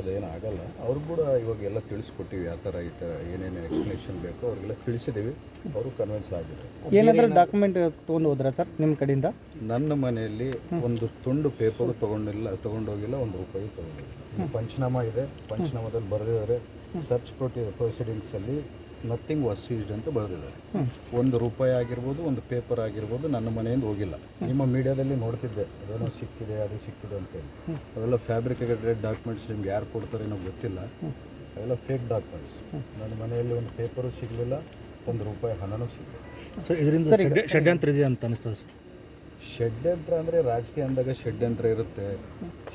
ಅದೇನು ಆಗಲ್ಲ ಅವ್ರು ಕೂಡ ಇವಾಗ ಎಲ್ಲ ತಿಳಿಸ್ಕೊಟ್ಟಿವಿ ಯಾವ ಥರ ಈ ಥರ ಏನೇನು ಎಕ್ಸ್ಪ್ಲನೇಷನ್ ಬೇಕೋ ಅವ್ರಿಗೆಲ್ಲ ತಿಳಿಸಿದ್ದೀವಿ ಅವರು ಕನ್ವಿನ್ಸ್ ಆಗಿದ್ದಾರೆ. ಏನಾದರೂ ಡಾಕ್ಯುಮೆಂಟ್ ತೊಗೊಂಡು ಹೋದ್ರಾ ಸರ್ ನಿಮ್ಮ ಕಡೆಯಿಂದ? ನನ್ನ ಮನೆಯಲ್ಲಿ ಒಂದು ತುಂಡು ಪೇಪರು ತೊಗೊಂಡಿಲ್ಲ ತೊಗೊಂಡೋಗಿಲ್ಲ ಒಂದು ರೂಪಾಯಿ ತೊಗೊಂಡಿಲ್ಲ. ಪಂಚನಾಮ ಇದೆ. ಪಂಚನಾಮದಲ್ಲಿ ಬರೆದಿದ್ದಾರೆ. ಸರ್ಚ್ ಪ್ರೊಟಿ ಪ್ರೊಸೀಡಿಂಗ್ಸಲ್ಲಿ ನಥಿಂಗ್ ವಾಸ್ ಸೀಸ್ಡ್ ಅಂತ ಬರೆದಿದ್ದಾರೆ. ಒಂದು ರೂಪಾಯಿ ಆಗಿರ್ಬೋದು ಒಂದು ಪೇಪರ್ ಆಗಿರ್ಬೋದು ನನ್ನ ಮನೆಯಿಂದ ಹೋಗಿಲ್ಲ. ನಿಮ್ಮ ಮೀಡಿಯಾದಲ್ಲಿ ನೋಡ್ತಿದ್ದೆ ಅದೇನೋ ಸಿಕ್ಕಿದೆ ಅದು ಸಿಕ್ಕಿದೆ ಅಂತೇಳಿ ಅವೆಲ್ಲ ಫ್ಯಾಬ್ರಿಕೇಟೆಡ್ ಡಾಕ್ಯುಮೆಂಟ್ಸ್ ನಿಮ್ಗೆ ಯಾರು ಕೊಡ್ತಾರೆ ಏನೋ ಗೊತ್ತಿಲ್ಲ. ಅದೆಲ್ಲ ಫೇಕ್ ಡಾಕ್ಯುಮೆಂಟ್ಸ್ ನನ್ನ ಮನೆಯಲ್ಲಿ ಒಂದು ಪೇಪರು ಸಿಗಲಿಲ್ಲ ಒಂದು ರೂಪಾಯಿ ಹಣನೂ ಸಿಗಲಿಲ್ಲ. ಸರ್ ಇದರಿಂದ ಷಡ್ಯಂತ್ರ ಇದೆ ಅಂತ ಅನಿಸ್ತದೆ ಸರ್? ಷಡ್ಯಂತ್ರ ಅಂದರೆ ರಾಜಕೀಯ ಅಂದಾಗ ಷಡ್ಯಂತ್ರ ಇರುತ್ತೆ.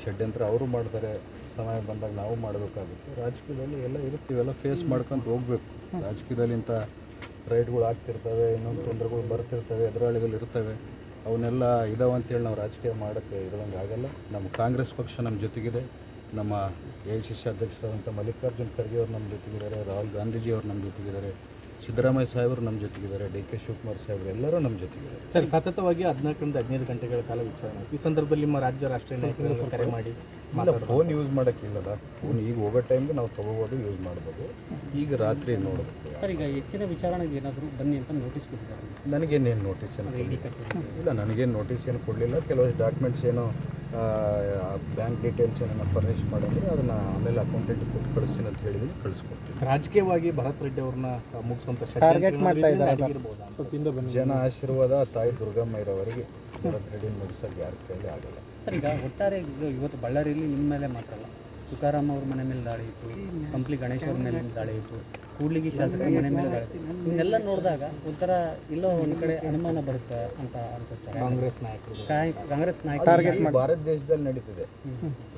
ಷಡ್ಯಂತ್ರ ಅವರು ಮಾಡ್ತಾರೆ, ಸಮಯ ಬಂದಾಗ ನಾವು ಮಾಡಬೇಕಾಗುತ್ತೆ. ರಾಜಕೀಯದಲ್ಲಿ ಎಲ್ಲ ಇರುತ್ತೆ, ಇವೆಲ್ಲ ಫೇಸ್ ಮಾಡ್ಕೊಂಡು ಹೋಗ್ಬೇಕು. ರಾಜಕೀಯದಲ್ಲಿ ಇಂಥ ರೈಟ್ಗಳು ಆಗ್ತಿರ್ತವೆ, ಇನ್ನೊಂದು ತೊಂದರೆಗಳು ಬರ್ತಿರ್ತವೆ, ಎದುರಾಳಿಗಳು ಇರ್ತವೆ. ಅವನ್ನೆಲ್ಲ ಇದಾವೆ ಅಂತೇಳಿ ನಾವು ರಾಜಕೀಯ ಮಾಡೋಕ್ಕೆ ಇರೋಂಗೆ ಆಗಲ್ಲ. ನಮ್ಮ ಕಾಂಗ್ರೆಸ್ ಪಕ್ಷ ನಮ್ಮ ಜೊತೆಗಿದೆ. ನಮ್ಮ ಎ ಸಿ ಸಿ ಅಧ್ಯಕ್ಷರಾದಂಥ ಮಲ್ಲಿಕಾರ್ಜುನ್ ಖರ್ಗೆ ಅವರು ನಮ್ಮ ಜೊತೆಗಿದ್ದಾರೆ, ರಾಹುಲ್ ಗಾಂಧೀಜಿ ಅವರು ನಮ್ಮ ಜೊತೆಗಿದ್ದಾರೆ. ಸಿದ್ದರಾಮಯ್ಯ ಸಾಹೇಬರು ನಮ್ಮ ಜೊತೆಗಿದ್ದಾರೆ ಡಿ ಕೆ ಶಿವಕುಮಾರ್ ಸಾಹೇಬರು ಎಲ್ಲರೂ ನಮ್ಮ ಜೊತೆಗಿದ್ದಾರೆ. ಸರ್ ಸತತವಾಗಿ ಹದಿನಾಲ್ಕರಿಂದ ಹದಿನೈದು ಗಂಟೆಗಳ ಕಾಲ ವಿಚಾರಣೆ ಈ ಸಂದರ್ಭದಲ್ಲಿ ನಿಮ್ಮ ರಾಜ್ಯ ರಾಷ್ಟ್ರೀಯ ನಾಯಕರನ್ನು ಕರೆ ಮಾಡಿ ಇಲ್ಲ ಫೋನ್ ಯೂಸ್ ಮಾಡೋಕ್ಕಿಲ್ಲಲ್ಲ ಫೋನ್ ಈಗ ಹೋಗೋ ಟೈಮ್ಗೆ ನಾವು ತಗೋಬೋದು ಯೂಸ್ ಮಾಡ್ಬೋದು. ಈಗ ರಾತ್ರಿ ನೋಡಬೇಕು. ಸರ್ ಈಗ ಹೆಚ್ಚಿನ ವಿಚಾರಣೆಗೆ ಏನಾದರೂ ಬನ್ನಿ ಅಂತ ನೋಟಿಸ್ ಕೊಟ್ಟಿದ್ದಾರೆ. ನನಗೇನೇನು ನೋಟಿಸ್ ಏನು. ಇಲ್ಲ ನನಗೇನು ನೋಟಿಸ್ ಏನು ಕೊಡಲಿಲ್ಲ. ಕೆಲವಷ್ಟು ಡಾಕ್ಯುಮೆಂಟ್ಸ್ ಏನೋ ಬ್ಯಾಂಕ್ ಡೀಟೇಲ್ಸ್ ಏನನ್ನ ಫರ್ನಿಶ್ ಮಾಡಿದ್ರೆ ಅದನ್ನು ಆಮೇಲೆ ಅಕೌಂಟೆಂಟ್ ಕೊಟ್ಟು ಕಳಿಸ್ತೀನಿ ಅಂತ ಹೇಳಿದ್ರೆ ಕಳಿಸ್ಕೊಡ್ತೀನಿ. ರಾಜಕೀಯವಾಗಿ ಭರತ್ ರೆಡ್ಡಿ ಅವ್ರನ್ನ ಮುಗಿಸುವಂತ ಟಾರ್ಗೆಟ್ ಮಾಡ್ತಾ ಇದ್ದಾರೆ ಜನ ಆಶೀರ್ವಾದ ತಾಯಿ ದುರ್ಗಮ್ಮ ಇರೋವರೆಗೆ ಭರತ್ ರೆಡ್ಡಿ ಮುಗಿಸೋಕೆ ಯಾರ ಕೈಲಿ ಆಗಲ್ಲ. ಸರ್ ಈಗ ಒಟ್ಟಾರೆ ಇದು ಇವತ್ತು ಬಳ್ಳಾರಿಯಲ್ಲಿ ನಿಮ್ಮ ಮೇಲೆ ಮಾತ್ರ ಅಲ್ಲ. ತುಕಾರಾಮ್ ಅವ್ರ ಮನೆ ಮೇಲೆ ದಾಳಿ ಇತ್ತು ಕಂಪ್ಲಿ ಗಣೇಶ್ ಅವ್ರ ಮೇಲೆ ದಾಳಿ ಇತ್ತು ಕೂಡ್ಲಿಗಿ ಶಾಸಕರ ಮನೆ ಮೇಲೆ ದಾಳಿ ಇತ್ತು. ಇವನ್ನೆಲ್ಲ ನೋಡಿದಾಗ ಒಂಥರ ಇಲ್ಲೋ ಒಂದು ಕಡೆ ಅನುಮಾನ ಬರುತ್ತೆ ಅಂತ ಅನ್ಸುತ್ತೆ. ಕಾಂಗ್ರೆಸ್ ನಾಯಕರು. ಕಾಂಗ್ರೆಸ್ ನಾಯಕ ಟಾರ್ಗೆಟ್ ಭಾರತ ದೇಶದಲ್ಲಿ ನಡೀತಿದೆ.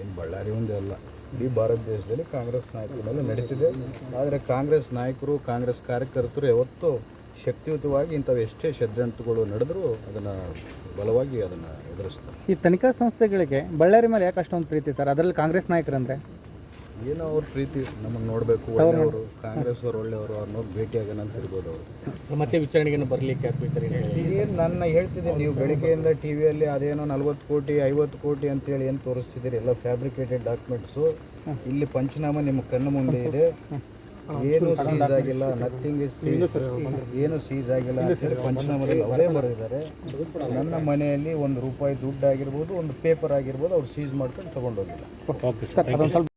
ಏನು ಬಳ್ಳಾರಿ ಒಂದೇ ಅಲ್ಲ. ಇಡೀ ಭಾರತ ದೇಶದಲ್ಲಿ ಕಾಂಗ್ರೆಸ್ ನಾಯಕರ ಮೇಲೆ ನಡೀತಿದೆ. ಆದರೆ ಕಾಂಗ್ರೆಸ್ ನಾಯಕರು ಕಾಂಗ್ರೆಸ್ ಕಾರ್ಯಕರ್ತರು ಯಾವತ್ತೂ ಶಕ್ತಿಯುತವಾಗಿ ಇಂಥವು ಎಷ್ಟೇ ಷಡ್ಯಂತ್ರಗಳು ನಡೆದರೂ ಅದನ್ನು ಬಲವಾಗಿ ಅದನ್ನು ಎದುರಿಸ್ತಾರೆ. ಈ ತನಿಖಾ ಸಂಸ್ಥೆಗಳಿಗೆ ಬಳ್ಳಾರಿ ಮೇಲೆ ಯಾಕೆ ಅಷ್ಟೊಂದು ಪ್ರೀತಿ ಸರ್? ಅದರಲ್ಲಿ ಕಾಂಗ್ರೆಸ್ ನಾಯಕರಂದ್ರೆ? ಏನೋ ಅವ್ರ ಪ್ರೀತಿ ನಮಗೆ ನೋಡಬೇಕು ಒಳ್ಳೆಯವರು ಕಾಂಗ್ರೆಸ್ ಅವ್ರು ಒಳ್ಳೆಯವರು ಅವ್ರನ್ನ ಭೇಟಿಯಾಗೋಣ ಅಂತ ಇರ್ಬೋದು ಅವರು. ಮತ್ತೆ ವಿಚಾರಣೆಗೆ ಬರಲಿಕ್ಕೆ ಆಗ್ಬೇಕಾರೆ ಏನು ನನ್ನ ಹೇಳ್ತಿದ್ದೀನಿ ನೀವು ಬೆಳಿಗ್ಗೆಯಿಂದ ಟಿ ವಿಯಲ್ಲಿ ಅದೇನೋ ನಲ್ವತ್ತು ಕೋಟಿ ಐವತ್ತು ಕೋಟಿ ಅಂತೇಳಿ ಏನು ತೋರಿಸ್ತಿದ್ದೀರಿ? ಎಲ್ಲ ಫ್ಯಾಬ್ರಿಕೇಟೆಡ್ ಡಾಕ್ಯುಮೆಂಟ್ಸು ಇಲ್ಲಿ ಪಂಚನಾಮ ನಿಮ್ಮ ಕಣ್ಣು ಮುಂದೆ ಇದೆ. ಏನು ಸೀಸ್ ಆಗಿಲ್ಲ ನಥಿಂಗ್ ಇಸ್ ಸೀಸ್ ಏನು ಸೀಸ್ ಆಗಿಲ್ಲ ಪಂಚನಾಮದಲ್ಲಿ ಅವರೇ ಬರೆದಿದ್ದಾರೆ. ನನ್ನ ಮನೆಯಲ್ಲಿ ಒಂದು ರೂಪಾಯಿ ದುಡ್ಡು ಆಗಿರ್ಬೋದು ಒಂದು ಪೇಪರ್ ಆಗಿರ್ಬೋದು ಅವ್ರು ಸೀಸ್ ಮಾಡ್ಕೊಂಡು ತೊಗೊಂಡೋಗಿಲ್ಲ. Okay sir